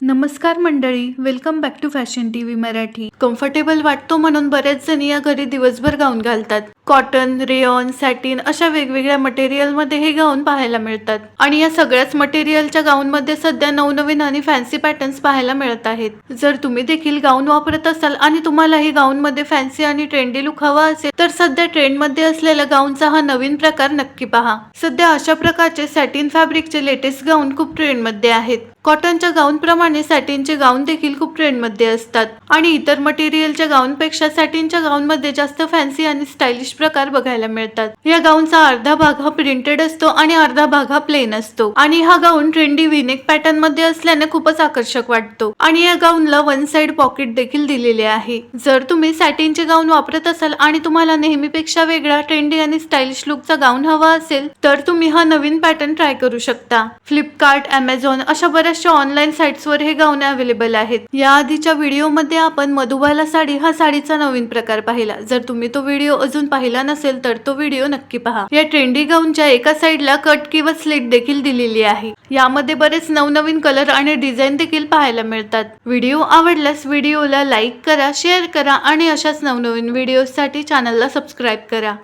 नमस्कार मंडळी welcome back to fashion T V Marathi. Comfortable वाटतो म्हणून बरेच जण या घरी दिवसभर गाऊन घालतात. कॉटन रेयॉन सॅटिन अशा वेगवेगळ्या मटेरियलमध्ये हे गाऊन पाहायला मिळतात. आणि या सगळ्याच मटेरियलच्या गाऊनमध्ये सध्या नवनवीन आणि फॅन्सी पॅटर्न्स पाहायला मिळत आहेत. जर तुम्ही देखील गाऊन वापरत असाल आणि तुम्हाला ही फॅन्सी आणि ट्रेंडी लुक हवा असेल तर सध्या ट्रेंडमध्ये असलेल्या गाऊनचा हा नवीन प्रकार नक्की पहा. सध्या अशा प्रकारचे सॅटिन फॅब्रिकचे लेटेस्ट गाऊन खूप ट्रेंडमध्ये आहेत. कॉटनच्या गाऊन प्रमाणे सॅटिनचे गाऊन देखील खूप ट्रेंडमध्ये असतात. आणि इतर मटेरियलच्या गाऊन पेक्षा सॅटिनच्या गाऊन मध्ये जास्त फॅन्सी आणि स्टायलिश प्रकार बघायला मिळतात. या गाऊनचा अर्धा भाग हा प्रिंटेड असतो आणि अर्धा भाग हा प्लेन असतो. आणि हा गाऊन ट्रेंडी विनेक पॅटर्नमध्ये असल्याने खूपच आकर्षक वाटतो. आणि या गाऊनला वन साइड पॉकेट देखील दिलेले आहे. जर तुम्ही सॅटिनचे गाऊन वापरत असाल आणि तुम्हाला नेहमीपेक्षा वेगळा ट्रेंडी आणि स्टायलिश लुकचा गाऊन हवा असेल तर तुम्ही हा नवीन पॅटर्न ट्राय करू शकता. फ्लिपकार्ट अमेझॉन अशा बऱ्याचशा ऑनलाईन साईट्सवर हे गाऊन अवेलेबल आहेत. या आधीच्या व्हिडिओमध्ये आपण मधुबाला साडी हा साडीचा नवीन प्रकार पाहिला. जर तुम्ही तो व्हिडिओ अजून पाहिला नसेल तर तो व्हिडिओ नक्की पहा. या ट्रेंडी गाऊनच्या एका साईडला कट किंवा स्लिट देखील दिलेली आहे. यामध्ये बरेच नवनवीन कलर आणि डिझाईन देखील पाहायला मिळतात. व्हिडिओ आवडल्यास व्हिडिओला लाईक करा शेअर करा आणि अशाच नवनवीन व्हिडिओसाठी चॅनलला सबस्क्राईब करा.